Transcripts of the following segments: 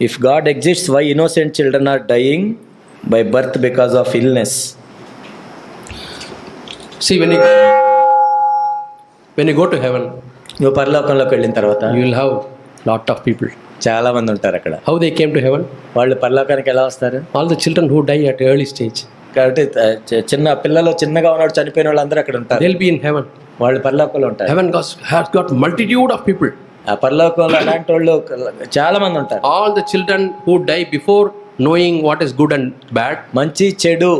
If God exist why innocent children are dying by birth because of illness see when when you go to heaven నువ్వు పరలోకంలోకి వెళ్ళిన తర్వాత you will have lot of people చాలా మంది ఉంటారు అక్కడ. How they came to heaven వాళ్ళు పరలోకానికి ఎలా వస్తారు? All the children who die at early stage కాబట్టి చిన్న పిల్లలు చిన్నగా ఉన్నాడు చనిపోయిన వాళ్ళందరూ అక్కడ ఉంటారు. దిల్ బీ హెవెన్ వాళ్ళు పరలోకంలో ఉంటారు. Heaven God's has got multitude of people పరలోకంలో అలాంటి వాళ్ళు చాలా ఉంటారు. All the children who die before knowing what is good and bad మంచి చెడు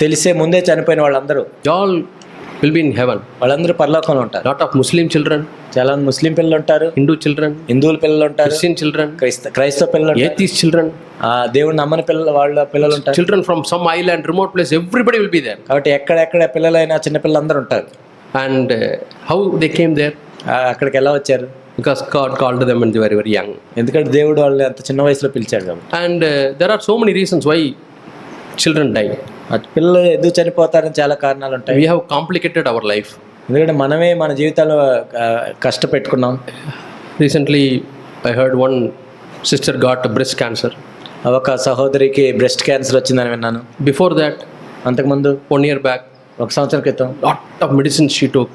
తెలిసే ముందే చనిపోయిన వాళ్ళందరూ. జాల్ విల్ బీన్ హెవెన్ వాళ్ళందరూ పరలోకంలో ఉంటారు. లాట్ ఆఫ్ ముస్లిం చిల్డ్రన్ చాలా మంది ముస్లిం పిల్లలు ఉంటారు. హిందూ చిల్డ్రన్ హిందువుల పిల్లలు ఉంటారు. క్రిస్టియన్ చిల్డ్రన్ క్రైస్త క్రైస్తవ పిల్లలు ఏతీస్ చిల్డ్రన్ ఆ దేవుడిని నమ్మని పిల్లలు వాళ్ళ పిల్లలు ఉంటారు. Children from some island remote place everybody will be there కాబట్టి ఎక్కడెక్కడ పిల్లలైనా చిన్న పిల్లలు అందరూ ఉంటారు and how they came there అక్కడికి ఎలా వచ్చారు? Because God called them and very very young ఎందుకంటే దేవుడు వాళ్ళని అంత చిన్న వయసులో పిలిచాడు and there are so many reasons why children die పిల్లలు ఎందుకు చనిపోతారని చాలా కారణాలు ఉంటాయి. We have complicated our life ఎందుకంటే మనమే మన జీవితాల్లో కష్టపెట్టుకున్నాం. Recently I heard one sister got breast cancer ఒక సహోదరికి బ్రెస్ట్ క్యాన్సర్ వచ్చిందని విన్నాను. బిఫోర్ దాట్ అంతకుముందు వన్ ఇయర్ బ్యాక్ ఒక సంవత్సరం క్రితం lot of medicine she took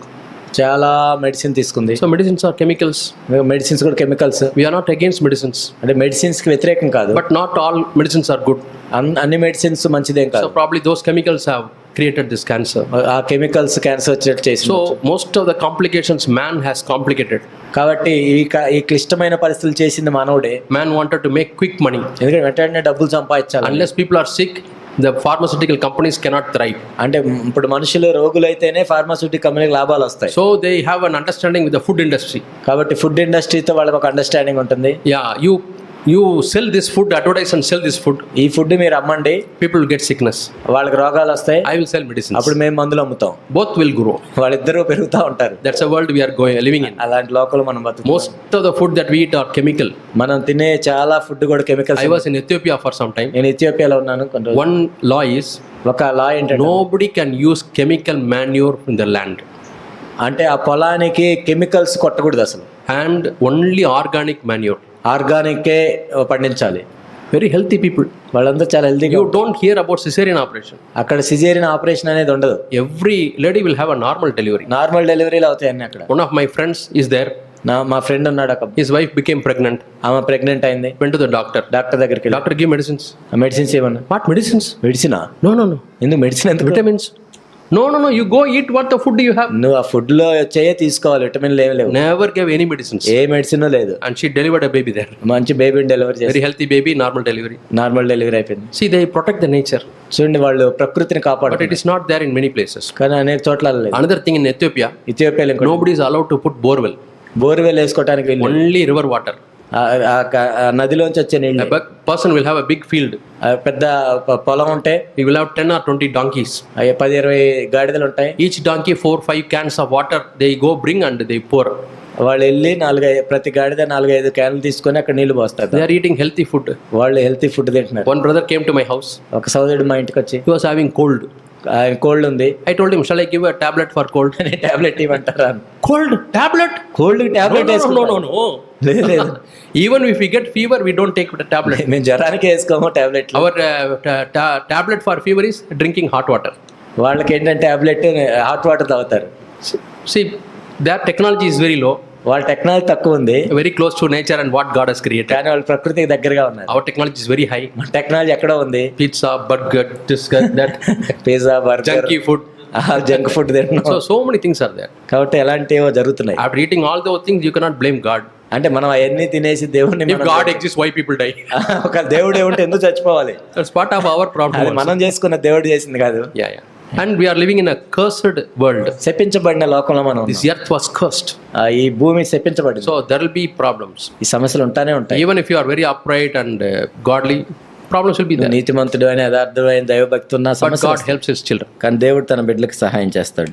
చాలా మెడిసిన్ తీసుకుంది So medicines are chemicals. Medicines కూడా chemicals are not against medicines, అంటే మెడిసిన్స్కి వ్యతిరేకం కాదు not all medicines are good. అన్- అన్ని మెడిసిన్స్ మంచిదేం కాదు probably those chemicals have created this cancer. ఆ కెమికల్స్ క్యాన్సర్ వచ్చేట్టు చేసి So most of the complications man has complicated. కాబట్టి ఈ క- ఈ క్లిష్టమైన పరిస్థితులు చేసింది మానవుడే Man wanted to make quick money. ఎందుకంటే వెంటనే డబ్బులు సంపాదించాలి Unless people are sick, the pharmaceutical companies cannot thrive అంటే ఇప్పుడు మనుషులు రోగులైతేనే ఫార్మాసిటికల్ కంపెనీకి లాభాలు వస్తాయి. So they have an understanding with the food industry కాబట్టి ఫుడ్ ఇండస్ట్రీతో వాళ్ళకి ఒక అండర్స్టాండింగ్ ఉంటుంది. Yeah you you sell this food advertise and sell this food ఈ ఫుడ్ మీరు అమ్మండి పీపుల్ గెట్ సిక్నెస్ వాళ్ళకి రోగాలు వస్తాయి. ఐ విల్ సెల్ మెడిసిన్ అప్పుడు మేము మందులు అమ్ముతాం. బోత్ విల్ గ్రో వాళ్ళిద్దరూ పెరుగుతూ ఉంటారు. That's a world we're going living in అలాంటి లోకల్ మనం బతు most of the food that we eat are chemical మనం తినే చాలా ఫుడ్ కూడా chemical I was in Ethiopia for some time నేను ఎథియోపియాలో ఉన్నాను కొంచెం వన్ లా ఇస్ ఒక లా ఏంటి nobody can use chemical manure in the land అంటే ఆ పొలానికి కెమికల్స్ కొట్టకూడదు అసలు. అండ్ ఓన్లీ ఆర్గానిక్ మాన్యూర్ ఆర్గానికే పండించాలి. వెరీ హెల్తీ పీపుల్ వాళ్ళంతా చాలా healthy you don't hear about caesarean operation అక్కడ సిజేరియన్ ఆపరేషన్ అనేది ఉండదు. Every lady will have a normal delivery normal డెలివరీలు అవుతాయన్నీ అక్కడ. One of my friends is there నా మా ఫ్రెండ్ ఉన్నాడు అక్కడ. హిస్ వైఫ్ బికేమ్ ప్రెగ్నెంట్ ఆమె ప్రెగ్నెంట్ అయింది. వెంట డాక్టర్ డాక్టర్ దగ్గరికి డాక్టర్ గివ్ మెడిసిన్స్ మెడిసిన్స్ ఏమన్నా? వాట్ మెడిసిన్స్ మెడిసినా నో నో నో ఎందుకు మెడిసిన్ ఎంత vitamins No, no, no. You go eat what the food you have. నువ్వు ఆ ఫుడ్లో వచ్చేయే తీసుకోవాలి విటమిన్లు ఏమి లేవు Never gave any medicines. ఏ మెడిసిన్ లేదు And she delivered a baby there. మంచి బేబీని డెలివరీ చేసి Very healthy baby, normal delivery. Normal delivery అయిపోయింది See, they protect the nature. చూడండి వాళ్ళు ప్రకృతిని But కాపాడు it is not there in many places. కానీ అనేక చోట్ల thing in Ethiopia, ఇథియోపియాలో ఇంకోటి nobody is allowed to put borewell. Borewell వేసుకోవడానికి వెళ్ళి Only river నదిలోంచి వచ్చే నీళ్ళు. Person will have a big field పెద్ద పొలం ఉంటే you will have ten or twenty donkeys పది ఇరవై గాడిదలు ఉంటాయి. Each donkey four five cans of water they go bring and they pour వాళ్ళు వెళ్ళి నాలుగు ప్రతి గాడిద నాలుగైదు ఐదు క్యాన్లు తీసుకొని అక్కడ నీళ్ళు పోస్తారు. They are eating healthy food వాళ్ళు హెల్తీ ఫుడ్ తింటున్నారు. One brother came to my house ఒక సోదరుడు మా ఇంటికి వచ్చి యూ వాస్ హావింగ్ కోల్డ్ ఆయన కోల్డ్ ఉంది. I told him shall I give a tablet for cold అనే టాబ్లెట్ ఇవ్వంటారా? కోల్డ్ టాబ్లెట్ కోల్డ్ టాబ్లెట్ వేసుకున్నాను లేదు లేదు. Even we get fever we don't take tablet మేము జ్వరానికి వేసుకోము tablet our tablet for fever is drinking hot water వాళ్ళకి ఏంటంటే tablet hot water తాగుతారు. See that technology is very low వాళ్ళ టెక్నాలజీ తక్కువ ఉంది. Very close to nature and what God has create and వాళ్ళ ప్రకృతికి దగ్గరగా ఉన్నాయి our technology is very high మన టెక్నాలజీ ఎక్కడ ఉంది. Pizza burger discuss that pizza burger junky food junk food there so so many things are there కాబట్టి ఎలాంటివో జరుగుతున్నాయి. After eating all those things you cannot blame God అంటే మనం అవన్నీ తినేసి దేవుడిని God exists, why people die? ఒక దేవుడు ఏమిటి ఎందుకు చచ్చిపోవాలి our problem. అది also. మనం చేసుకున్న దేవుడు చేసింది కాదు. And we are living in a cursed world. శపించబడిన లోకంలో మనం earth was cursed. ఆ, ఈ భూమి శపించబడింది So, there will be problems. ఈ సమస్యలు ఉంటానే ఉంటాయి if you are very upright and uh, godly, problems will be there. నీతిమంతుడు అని యథార్థమైన దైవభక్తి ఉన్న సమస్య God helps His children. కానీ దేవుడు తన బిడ్డలకు సహాయం చేస్తాడు